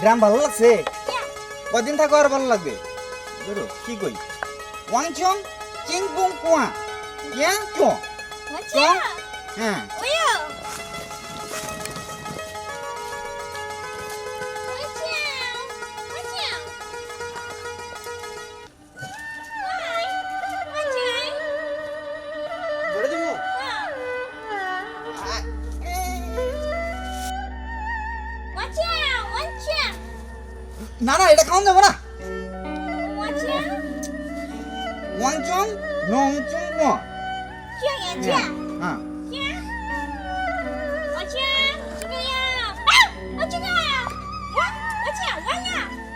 গ্রাম ভালো লাগছে কদিন থাকো আর ভালো লাগবে? বেরো কি কই? ওয়াং চং চিং পুং কুয়া ইয়া 我 চো? হ্যাঁ। না না এটা খাওয়ান যাব না। ওয়াংচং নংচং মো। হ্যাঁ।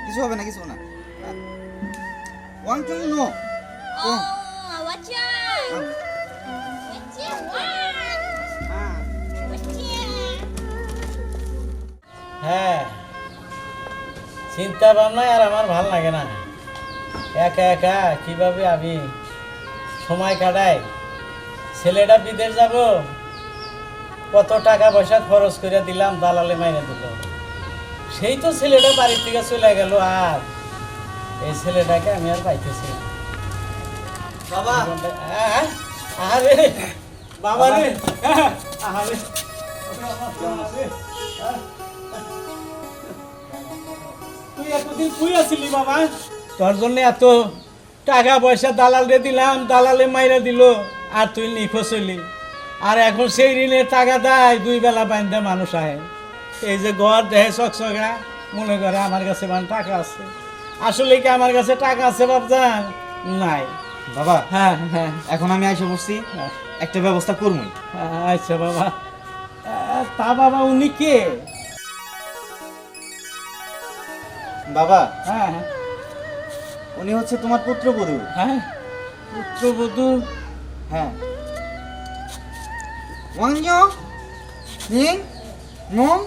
কিছু হবে না কিছু হবে না। ওয়াংচং নো ভাবনায় আর আমার ভালো লাগে না। একা একা কীভাবে আমি সময় কাটাই? ছেলেটা বিদেশ যাব কত টাকা পয়সা খরচ করে দিলাম দালালে মাইনে দিল। সেই তো ছেলেটা বাড়ির থেকে চলে গেল আর এই ছেলেটাকে আমি আর পাইতেছি। বাবা! হ্যাঁ, আরে বাবা রে। আরে তুই এতদিন তুই আছিলি বাবা? তোর জন্য এত টাকা পয়সা দালালে দিলাম দালালে মাইরা দিল আর তুই নিখোঁজ হইলি। আর এখন সেই ঋণের টাকা দেয় দুই বেলা বাইন্দে মানুষ আহে। এই যে ঘর দেহে চকচকা মনে করে আমার কাছে মানে টাকা আছে। আসলে কি আমার কাছে টাকা আছে বাবজান নাই। বাবা হ্যাঁ হ্যাঁ। এখন আমি আইসা পড়ছি হ্যাঁ। একটা ব্যবস্থা করবই আচ্ছা বাবা। তা বাবা উনি কে? বাবা? হ্যাঁ, হ্যাঁ উনি হচ্ছে তোমার পুত্রবধূ। হ্যাঁ পুত্রবধূ। হ্যাঁ। ওয়াংজো নিং নং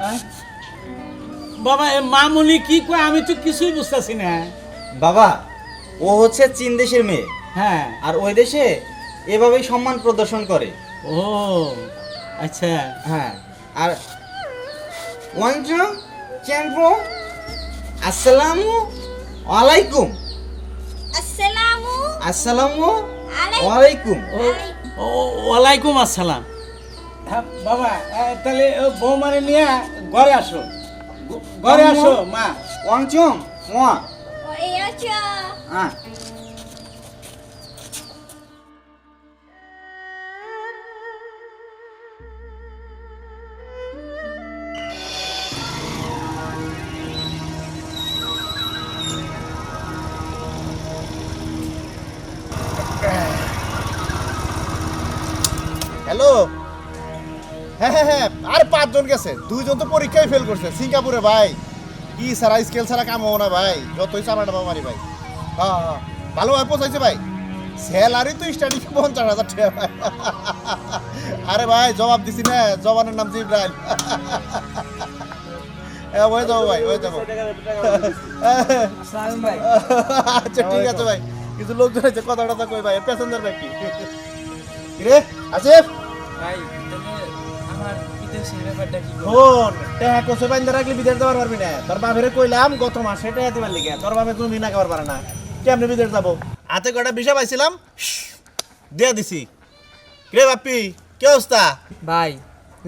হ্যাঁ। বাবা মামুনি কি কয় আমি তো কিছুই বুঝতেছি না। বাবা ও হচ্ছে চীন দেশের মেয়ে। হ্যাঁ। আর ওই দেশে এভাবেই সম্মান প্রদর্শন করে। ও। আচ্ছা হ্যাঁ। আর ওয়াঞ্জ চেম্প আসসালামু আলাইকুম। আসসালামু আসসালামু আলাইকুম। ওয়ালাইকুম আসসালাম। হ্যাঁ, বাবা তাহলে বৌমারে নিয়ে ঘরে আসো। ঘরে আসো মা। ওয়াংচং মা। হ্যাঁ। পাঁচজন গেছে দুইজন তো পরীক্ষায় ফেল করছে। সিঙ্গাপুরে ভাই কি সারা স্কেল ছাড়া কাম হব না ভাই। যতই চালাটা মারি ভাই। হ্যাঁ হ্যাঁ ভালোভাবে পৌঁছাইছে ভাই। স্যালারি তো স্টার্টিং পঞ্চাশ হাজার টাকা ভাই। আরে ভাই জবাব দিছি না জবানের নাম জিব্রাইল হয়ে যাব ভাই হয়ে যাব। আচ্ছা ঠিক আছে ভাই। কিছু লোকজন আছে কথা টথা কই ভাই প্যাসেঞ্জার ভাই কি রে আসিফ। ভাই তাহলে আমার বিদেশের ব্যাপারটা কি শোন টেহা কোসে বাইন্দা রাখলে বিদেশ যাবার পারবি না। তোর বাপেরে কইলাম গত মাসে টেহা দিবার লিগে। তোর বাপে তুমি না খাবার পারে না। কেমনে বিদেশ যাব? হাতে কটা বিষা পাইছিলাম? দিয়া দিছি। রে বাপ্পি কি অবস্থা? ভাই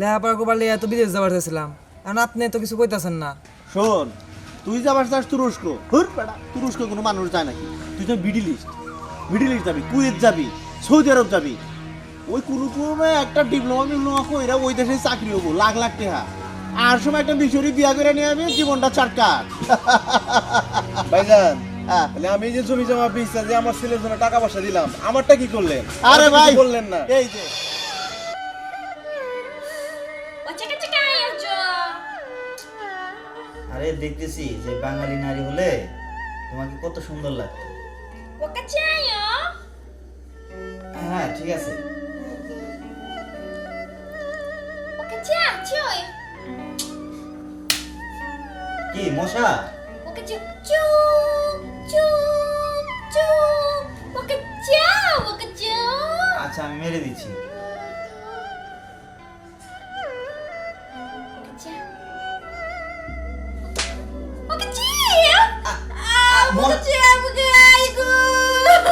লেখাপড়া করবার এত বিদেশ যাবার চাইছিলাম। এখন আপনি তো কিছু কইতাছেন না। শোন তুই যাবার চাস তুরস্ক। হুর বেটা তুরস্ক কোনো মানুষ যায় নাকি? তুই তো মিডিল ইস্ট মিডিল ইস্ট যাবি কুয়েত যাবি সৌদি আরব যাবি। ওই কোনো ক্রমে একটা ডিপ্লোমা ডিপ্লোমা কইরা ওই দেশে চাকরি হব লাখ লাখ টাকা আর সময় একটা বিশরি বিয়া করে নিয়ে আমি জীবনটা চারটা ভাইজান হ্যাঁ। মানে আমি যে জমি জমা ছেলের জন্য টাকা পয়সা দিলাম আমারটা কি আরে দেখতেছি যে বাঙালি নারী তোমাকে কত সুন্দর লাগতো। হ্যাঁ ঠিক আছে। কি মশা ওকে চুপ চুপ চুপ চুপ ওকে চাও ওকে চাও আচ্ছা আমি মেরে দিচ্ছি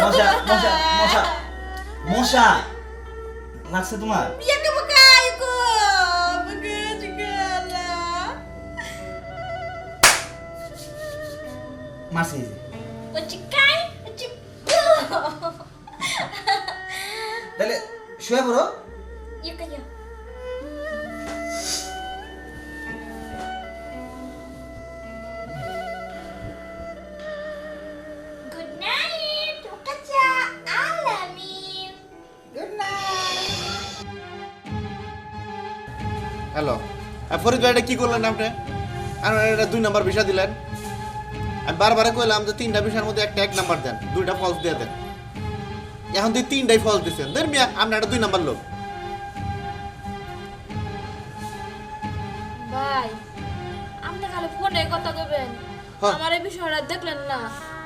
মশা মশা মশা লাগছে তোমার মারছে. তাহলে শুয়ে পড়ো। হ্যালো ফরিদ ভাই এটা কি করলেন আপনি? আর এটা দুই নাম্বার ভিসা দিলেন। আমি বারবার কইলাম যে তিনটা বিষয়ের মধ্যে একটা এক নাম্বার দেন দুইটা ফলস দিয়ে দেন। এখন তুই তিনটাই ফলস দিচ্ছেন দেন মিয়া আপনার একটা দুই নাম্বার লোক। ভাই আপনি খালি ফোনে কথা কবেন হ্যাঁ। আমার এই বিষয়টা দেখলেন না।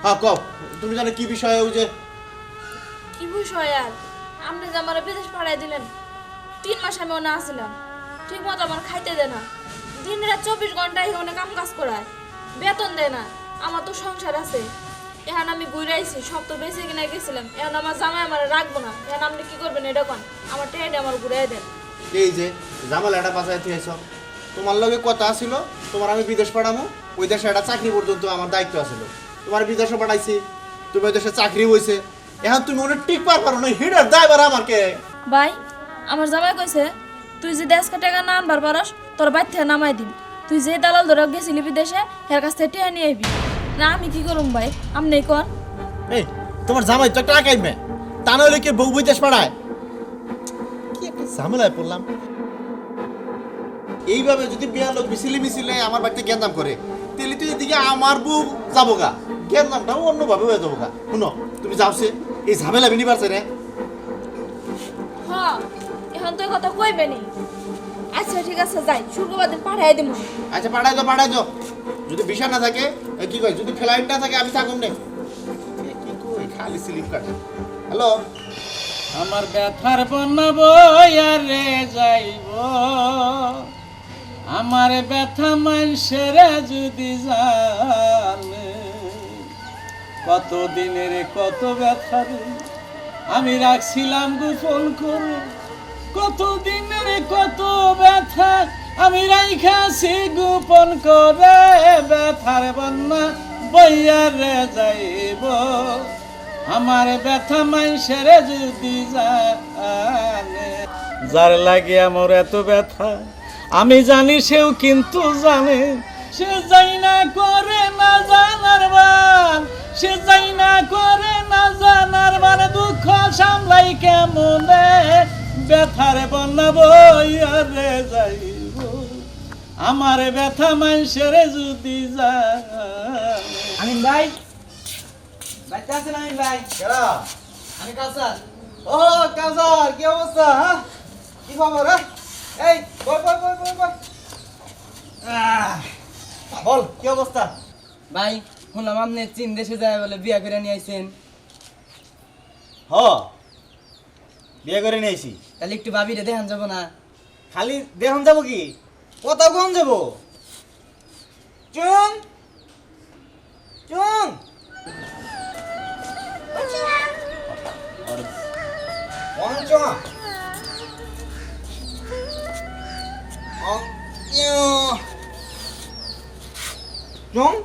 হ্যাঁ কব তুমি জানো কি বিষয়ে ওই যে কি বিষয় আর? আপনি যে আমার বিদেশ পাঠাই দিলেন তিন মাস আমি ওনা আসছিলাম ঠিক মতো আমার খাইতে দেয় না। দিন রাত চব্বিশ ঘন্টায় ওনে কাম কাজ করায়। বেতন দেয় না। আমার তো সংসার আছে। এখন আমি ঘুরে আইছি সব তো বেঁচে কিনে গেছিলাম। এখন আমার জামাই আমার রাখব না। এখন আপনি কি করবেন এটা কোন? আমার টেনে আমার ঘুরে দেন। এই যে জামালাটা বাঁচাই থিয়েছ তোমার লগে কথা ছিল তোমার আমি বিদেশ পাঠামো ওই দেশে একটা চাকরি পর্যন্ত আমার দায়িত্ব আছিল। তোমার বিদেশে পাঠাইছি তুমি ওই দেশে চাকরি হয়েছে এখন তুমি অনেক টিক পার পারো না হিডার দায়বার আমাকে ভাই আমার জামাই কইছে তুই যদি আজকে টাকা না আনবার পারস তোর বাইর থেকে নামাই দিম। তুই যে দালাল ধরে গেছিলি বিদেশে এর কাছ থেকে টেনে নিয়ে আইবি। না আমি কি করুম ভাই? আপনি কর। এই তোমার জামাই তো টাকা কাইবে তা নইলে কি বউ পাঠায় কি একটা ঝামেলায় পড়লাম। এইভাবে যদি বিয়ার লোক মিছিলে মিছিলে আমার বাড়িতে জ্ঞানদাম করে তাহলে তুই এদিকে আমার বউ যাব গা জ্ঞানদামটাও অন্যভাবে হয়ে যাব গা শুনো তুমি যাওছে এই ঝামেলা বিনি পারছে রে। হ এখন তুই কথা কইবে নি। আচ্ছা ঠিক আছে যাই শুক্রবার দিন পাঠাই দিমু। আচ্ছা পাঠাই দাও পাঠাই দাও। যদি বিষা না থাকে কি কই যদি ফ্লাইট না থাকে আমি থাকুম নে। কি কই, খালি স্লিপ কাটে। হ্যালো? আমার ব্যথার বন্যা বইয়ারে যাইব। আমার ব্যথা মানুষের যদি জানে কত দিনের কত ব্যথা রে। আমি রাখছিলাম গোপন করে কত দিনের কত ব্যথা আমি রাইখাছি গোপন করে, ব্যথার বন্যা বইয়ারে যাইব। আমার ব্যথা মানুষের যদি জানে। যার লাগে আমার এত ব্যথা, আমি জানি সেও কিন্তু জানে। সে যাই না করে না জানার বান, সে যাই না করে না জানার বান, দুঃখ সামলাই কেমনে? ব্যথার বন্যা বইয়ারে যাইব আমার ব্যথা মানুষের যদি আমিন ভাই। বাইতে আছেন আমিন ভাই? আমি ও কি অবস্থা হ্যাঁ কি খবর এই বল বল বল বল বল। বল কি অবস্থা? ভাই শুনলাম আপনি চীন দেশে যায় বলে বিয়া করে নিয়ে আইছেন। হ বিয়ে করে তাহলে একটু ভাবিরে দেখান যাব না। খালি দেহন যাব কি? কোথাও কোন যাব চুন চুন Wang Chong. Wang Yo. Chong.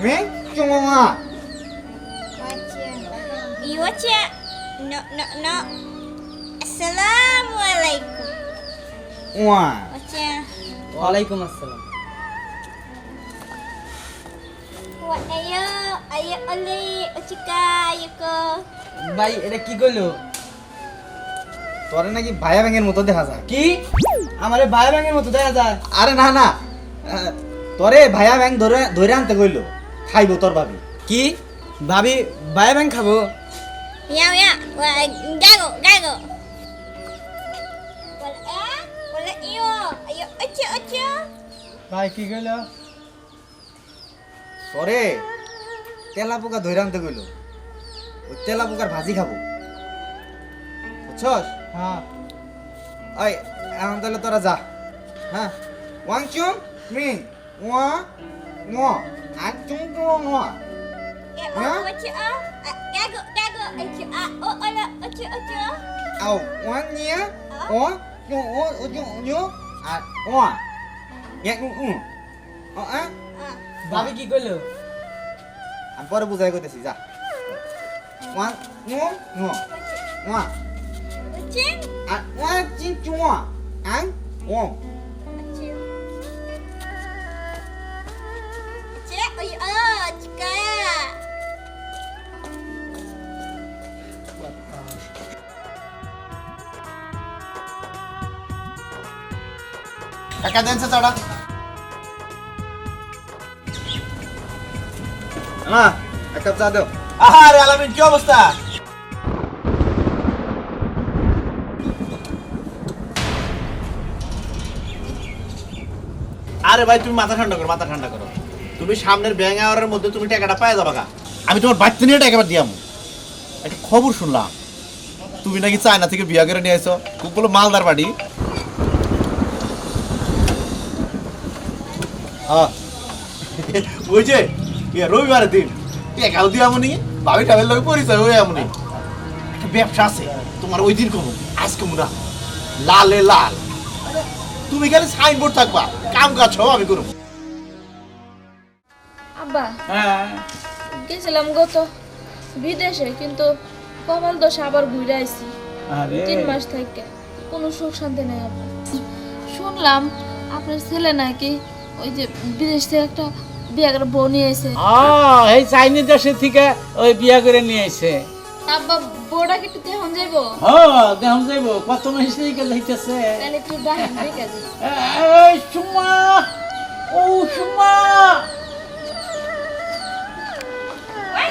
Meng Chong à. Iya, Cak. No, no, no. Assalamualaikum. Wah. Ocha. ওয়ালাইকুম আসসালাম। ayo, ayo oli, Ochika, ayo ko. ভাই এটা কি কইলো? তোরে নাকি ভাইয়া ব্যাঙের মতো দেখা যায়। কি? আমারে ভাই ব্যাঙের মতো দেখা যায়? আরে না না। আহ, তোরে ভাইয়া ব্যাং ধরে ধরে আনতে কইলো। খাইবো তোর ভাবি। কি? ভাবি ভাই ব্যাং খাব? Ya, ya. Wa gago, gago. Ocha, Ocha. ভাই কি কইলো? তোরে তেলা পোকা ধরে আনতে কইলো। ওই তেলা পোকার ভাজি খাব। বুঝছস? হ্যাঁ। ওই এখন তাহলে তোরা যা। হ্যাঁ? ওয়াং চুং মিন ওয়া নো। আর চুং চুং নোয়া oh, what you are? Gago, gago, what you a oa ya un un o a bari ki golo am por buzai kote si za oa nu nu oa chin a oa chin chuo an oa চাচা না এক cup চা দাও। আরে আলামিন কি অবস্থা? আরে ভাই তুমি মাথা ঠান্ডা করো মাথা ঠান্ডা করো। তুমি সামনের ব্যাং আওয়ারের মধ্যে তুমি টাকাটা পাই যাবা গা। আমি তোমার বাচ্চা নিয়ে টাকা দিয়াম একটা খবর শুনলাম। তুমি নাকি চায়না থেকে বিয়া করে নিয়ে আসো খুব বলো মালদার বাড়ি। হ্যাঁ। ওই যে ইয়ে রবিবারের দিন। টেকাও দিয়ে আমনি? ভাবি টাবের লোক পরিচয় হয়ে আমনি। একটা ব্যবসা আছে তোমার ওই দিন কম আজকে মুরা লালে লাল। তুমি সাইনবোর্ড থাকবা। কাম কাজ সব আমি করব। আব্বা হ্যাঁ। গেছিলাম গত বিদেশে কিন্তু কপাল দোষ আবার ঘুরে আইছি। আরে। তিন মাস থেকে কোনো সুখ শান্তি নেই আব্বা। শুনলাম আপনার ছেলে নাকি ওই যে বিদেশ থেকে একটা বিয়ে করে বউ নিয়ে এসে ও এই চাইনিজ দেশে থেকে ওই বিয়া করে নিয়ে আইছে। আব্বা বউটা কি একটু দেহন যাইবো? ও দেখুন যাইব। কত মাস থেকে যাইতেছে তাহলে একটু দেখেন দেখে এই সুমা ও সুমা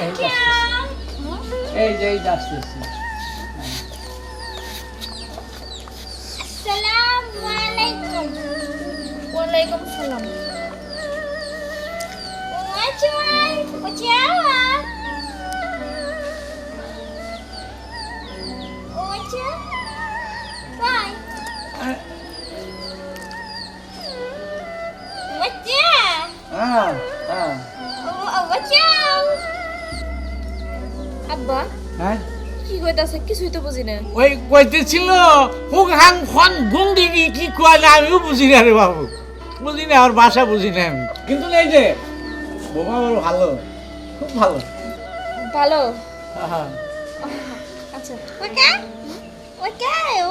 এই যে এই যে আসতেছি। Assalamualaikum. ওয়ালাইকুম সালাম? হ্যাঁ হ্যাঁ Oh? আব্বা হ্যাঁ কি কইতাছে কিছুই তো বুঝি না ওই কইতেছিল হুক হাং খন গুন্ডি কি কি কয় না আমিও বুঝি না রে বাবু বুঝি না আর ভাষা বুঝি না আমি কিন্তু এই যে বোমা বড় ভালো খুব ভালো ভালো হ্যাঁ আচ্ছা What you? What you?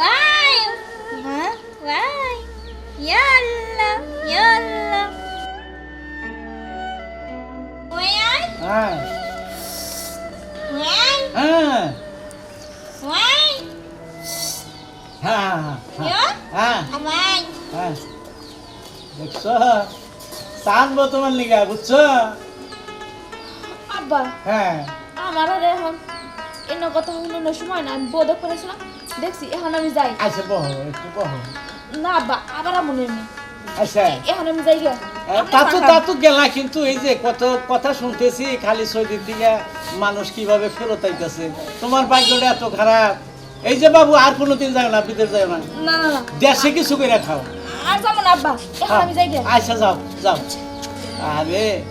Why? Huh? Why? Yalla, yalla. Why? হ্যাঁ Why? হ্যাঁ Why? হ্যাঁ? হ্যাঁ হ্যাঁ। দেখছ? চানবো তোমার লিগা বুঝছ? আব্বা। হ্যাঁ। আমার আর এখন এন্য কথা শুনানোর সময় না আমি বউ দেখতে দেখছি এখন আমি যাই। আচ্ছা বহ একটু বহ। না আব্বা আবার মনে নেই আচ্ছা। এখন আমি যাই গা তা তো তা তো গেলা কিন্তু এই যে কত কথা শুনতেছি খালি সৌদির দিকে মানুষ কীভাবে ফেরত আইতেছে। তোমার ভাগ্যটা এত খারাপ। এই যে বাবু আর কোনোদিন যাও না বিদেশ যাও না। না না না। দেশে কিছু করে খাও। আর যাব না আব্বা। এখন আমি যাই আচ্ছা যাও যাও। আরে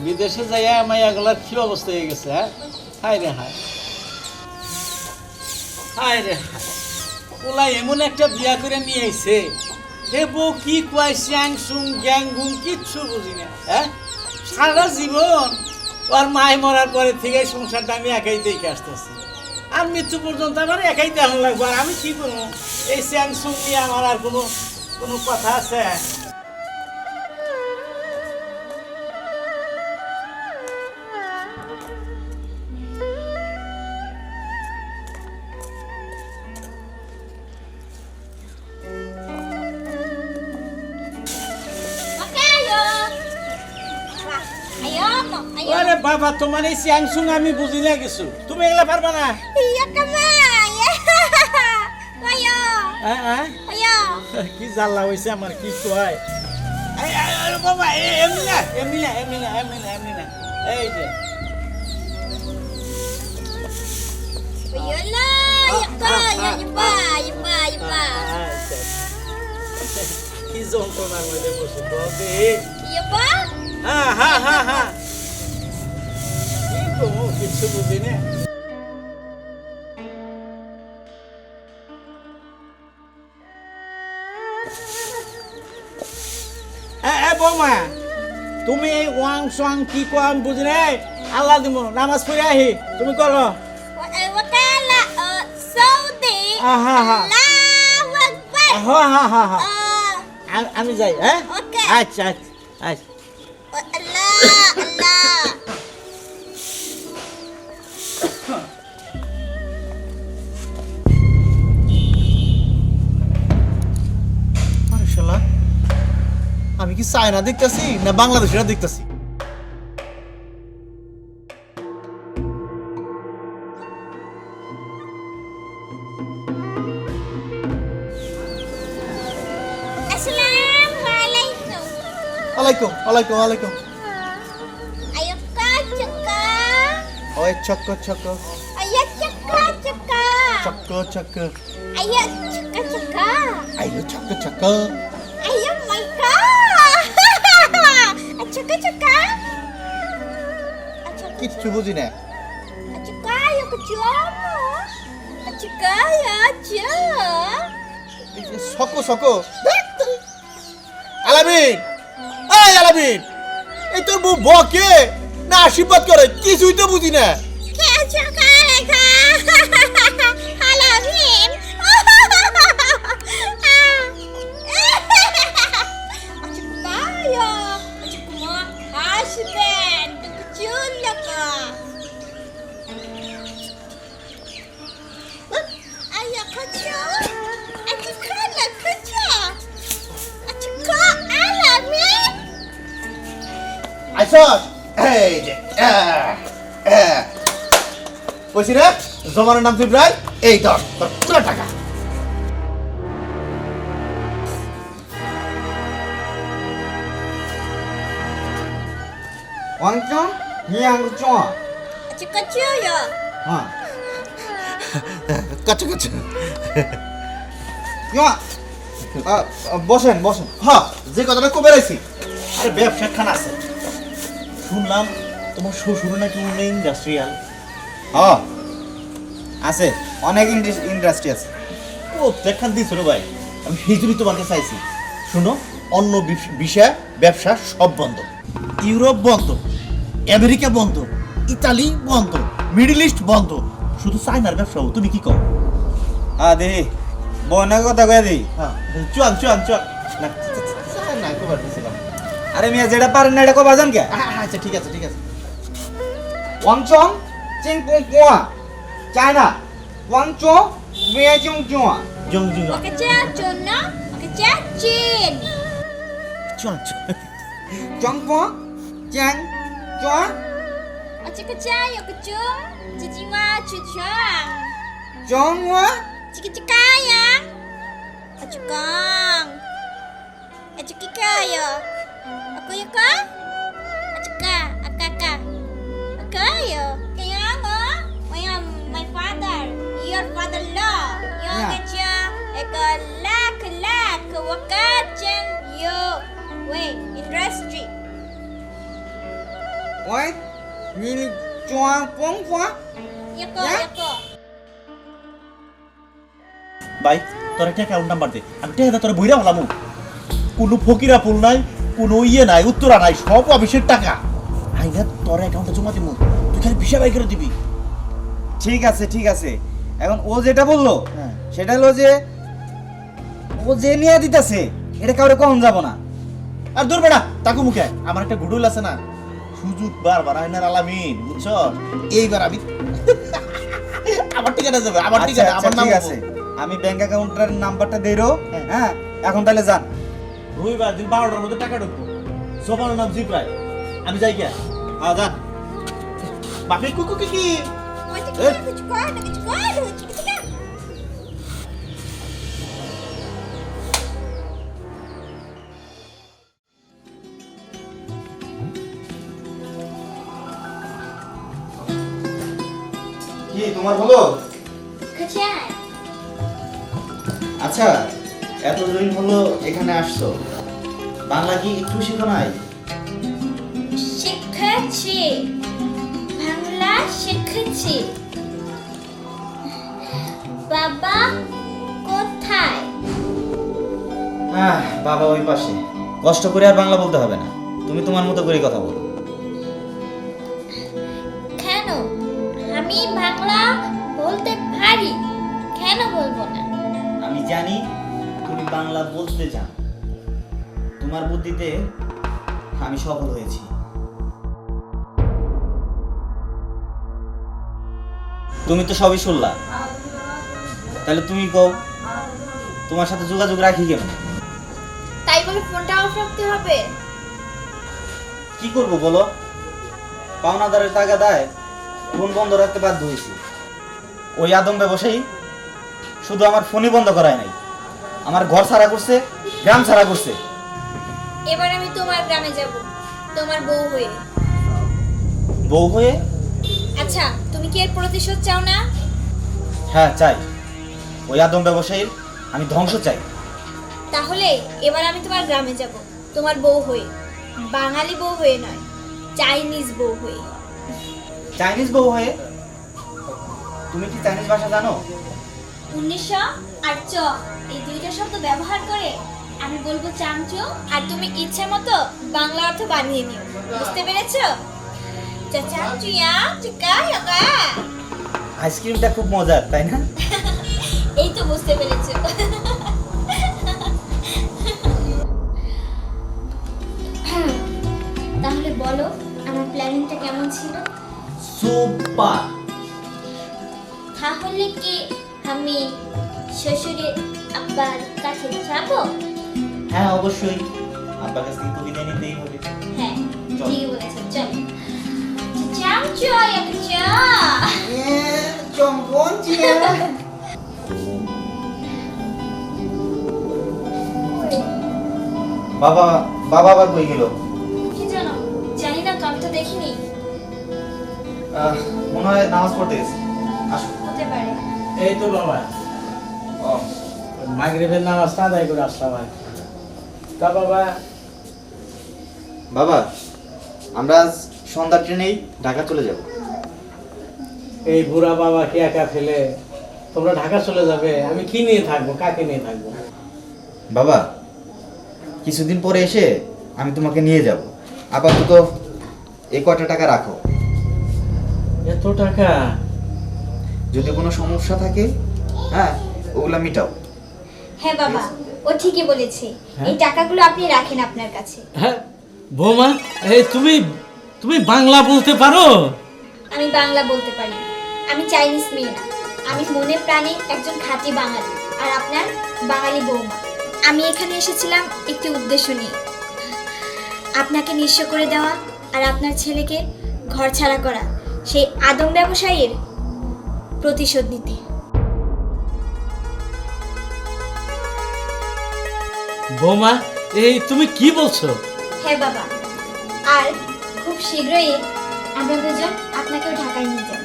বিদেশে যাইয়া মাইয়াগুলার কি অবস্থা হয়ে গেছে হ্যাঁ? হায় রে হায়। হায় রে হায়। ওলা এমন একটা বিয়া করে নিয়ে আইছে। হে বউ কি কয় স্যাং সুং গ্যাং গুং কিচ্ছু বুঝি না হ্যাঁ? সারা জীবন ওর মায় মরার পরে থেকে সংসারটা আমি একাই দেখে আসতেছি। আর মৃত্যু পর্যন্ত আমার একাই তেমন লাগবো। আর আমি কি করব? এই স্যামসুং নিয়ে আমার আর কোনো কোনো কথা আছে? আরে বাবা তোমার এই স্যাংসুং আমি বুঝি না কিছু তুমি এগুলা পারবা না. হ্যাঁ, হ্যাঁ? কি জ্বালা হয়েছে আমার কি কয় বাবা এমনি না এমনি না এমনি না এমনি না এমনি না এই যে। কি যন্ত্রণার মধ্যে বসে তবে হ্যাঁ হ্যাঁ হ্যাঁ হ্যাঁ তো বুঝি না বৌমা তুমি এই ওয়াং সোয়াং কি কো আমি বুঝি নাই? আল্লাহ দিব নামাজ পড়ে আহি তুমি করো। আমি- যাই হ্যাঁ. আচ্ছা আচ্ছা আচ্ছা। আমি কি চায়না দেখতেছি না বাংলাদেশিরা দেখতেছি. আলাইকুম আলাইকুম আলাইকুম. ওই চক্ক চক্ক ceka ceka. চক্ক চক্ক Ayo ceka ceka. আইলো চক্ক চক্ক কিচ্ছু বুঝি না। ceka ayo kecium. Ceka ya aja. এই যে সকো সকো আলামিন! এই আলামিন! এই তোর বউ বকে না আশীর্বাদ করে কিছুই তো বুঝি না। আইসস এই যে আহ, আহ। কইছি রে জমানের নাম তুই এই ধর তোর পুরো টাকা 왕정? 이양정? Ceka kecil ya. হ্যাঁ কাচ্চা কাচ্চা ইয়া আ, আ, বসেন বসেন হ্যাঁ যে কথাটা কবে রাইছি আরে ব্যবসা খান আছে শুনলাম তোমার শ্বশুর নাকি ইন্ডাস্ট্রিয়াল হ্যাঁ আছে অনেক ইন্ডাস্ট্রি আছে ও দেখান দিয়েছিল ভাই আমি সেই জন্যই তোমাকে চাইছি শুনো অন্য বিষ- বিষয় ব্যবসা সব বন্ধ ইউরোপ বন্ধ আমেরিকা বন্ধ ইতালি বন্ধ মিডল ইস্ট বন্ধ শুধু চায়নার ব্যবসা তুমি কি কও হ্যাঁ দেখি বোনের কথা কয়ে দিই হ্যাঁ চুয়ান চুয়ান চুয়ান না দিয়েছিলাম আরে মিয়া যেটা পারেন না এটা কবা জান কে আচ্ছা ঠিক আছে ঠিক আছে ওয়াংচং চিং পুং পুয়া চায়না ওয়াংচং মিয়া চিং চুয়া জং জং Kecil China. Kecil Chin. চুয়ান চুয়ান চং পুয়া চ্যাং চুয়া Cik kecil ya kecil. Cici mah cucang. চং ওয়া Cik cik kayang. Acik kang. Acik kika ya. Aku ya kang. Acik ka. Aka ka. Aka ya. Kayang ah. My my father. Your father law. Your Ya. kecil. Eka lak lak. Wakacang yo. Wait. Industry. ওই নি চুয়া পুং পুয়া Ya ko. Ya. Ya ভাই তোর একটা account number দে আমি টেহাদা তোর বইরা হলাম কোনো ফকিরা পুল নাই কোনো ইয়ে নাই উত্তরা নাই সব অফিসের টাকা। আইনা তোর অ্যাকাউন্টে জমা দিব। তুই খালি ভিসা বাই করে দিবি। ঠিক আছে ঠিক আছে। এখন ও যেটা বলল হ্যাঁ। সেটা হলো যে ও যে নিয়ে দিতেছে এটা কাউরে যাব না। আর তাকু মুখে। আমার একটা গুডুল আছে না সুযোগ বারবার আইনার আলামিন বুঝছ? এইবার আমি আমার ঠিকানা যাবে আমার আচ্ছা, ঠিকানা আচ্ছা, আমার নাম ঠিক আছে। আমি ব্যাংক অ্যাকাউন্টের নাম্বারটা দেই রো হ্যাঁ? এখন তাহলে যান। রবিবার দিন বারোটার মধ্যে টাকা ঢুকবো। সোমানোর নাম জিপ্রাই আমি যাই কে হ্যাঁ যান বাপে কুকু কি তোমার হলো? আচ্ছা। এতদিন হলো এখানে আসছো। বাংলা কি একটু শিখো নাই? শিখেছি। বাংলা শিখেছি। বাবা কোথায়? আহ বাবা ওই পাশে। কষ্ট করে আর বাংলা বলতে হবে না। তুমি তোমার মতো করে কথা বলো। কেন? আমি বাংলা বলতে পারি। কেন বলব না? আমি জানি বাংলা বলতে চাও তোমার বুদ্ধিতে আমি সফল হয়েছি। তুমি তো সবই শুনলা। তাহলে তুমি কও তোমার সাথে যোগাযোগ রাখি কেন তাই বলে ফোনটা অফ রাখতে হবে। কি করব বলো? পাওনাদারের টাকা দেয় ফোন বন্ধ রাখতে বাধ্য হয়েছি। ওই আদম ব্যবসায়ী শুধু আমার ফোনই বন্ধ করায় নাই। আমার ঘর ছাড়া করছে গ্রাম ছাড়া করছে। এবার আমি তোমার গ্রামে যাব তোমার বউ হয়ে। বউ হয়ে? আচ্ছা তুমি কি এর প্রতিশোধ চাও না? হ্যাঁ চাই। ওই আদম ব্যবসায়ীর আমি ধ্বংস চাই। তাহলে এবার আমি তোমার গ্রামে যাব তোমার বউ হয়ে। বাঙালি বউ হয়ে নয় চাইনিজ বউ হয়ে। চাইনিজ বউ হয়ে? তুমি কি চাইনিজ ভাষা জানো? উনিশশো এই দুইটা শব্দ ব্যবহার করে আমি বলব চামচো আর তুমি ইচ্ছে মতো বাংলা অর্থ বানিয়ে নিও। বুঝতে পেরেছ? আইসক্রিমটা খুব মজার তাই না? এই তো বুঝতে পেরেছ। তাহলে বলো আমার প্ল্যানিংটা কেমন ছিল? সুপার। তাহলে কি আমি শ্বশুরে আব্বার কাছে যাব? হ্যাঁ অবশ্যই। আব্বার কাছ থেকে তো বিদায় নিতেই হবে। হ্যাঁ চল। ঠিকই বলেছ চল। চামচো একটা বাবা বাবা আবার কই গেল? কি জানো জানি না তো আমি তো দেখিনি। আহ, মনে হয় নামাজ পড়তে গেছে। আসো। হতে পারে। এই তো বাবা। ও, মাগরিবের নামাজটা আদায় করে আসলাম আর তা বাবা বাবা আমরা আজ সন্ধ্যা ট্রেনেই ঢাকা চলে যাব। এই বুড়া বাবাকে একা ফেলে তোমরা ঢাকা চলে যাবে আমি কি নিয়ে থাকব কাকে নিয়ে থাকব? বাবা কিছুদিন পরে এসে আমি তোমাকে নিয়ে যাব। আপাতত এই কটা টাকা রাখো। এত টাকা? যদি কোনো সমস্যা থাকে হ্যাঁ ওগুলা মিটাও। হ্যাঁ বাবা ও ঠিকই বলেছে। হ্যাঁ? এই টাকাগুলো আপনি রাখেন আপনার কাছে। হ্যাঁ বৌমা এই তুমি তুমি বাংলা বলতে পারো? আমি বাংলা বলতে পারি আমি চাইনিজ মেয়ে না। আমি মনে প্রাণে একজন খাঁটি বাঙালি আর আপনার বাঙালি বৌমা। আমি এখানে এসেছিলাম একটি উদ্দেশ্য নিয়ে। আপনাকে নিঃস্ব করে দেওয়া আর আপনার ছেলেকে ঘর ছাড়া করা সেই আদম ব্যবসায়ীর প্রতিশোধ নিতে। বৌমা এই তুমি কি বলছো? হ্যাঁ বাবা। আর খুব শীঘ্রই আমরা দুজন আপনাকেও ঢাকায় নিয়ে যাব।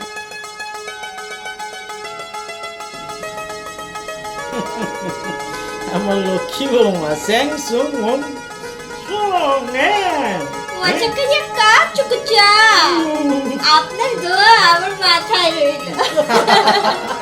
আমার লক্ষ্মী বৌমা স্যাং সুং হোম চুকুচা আপনার দোয়া আমার মাথায় রইল।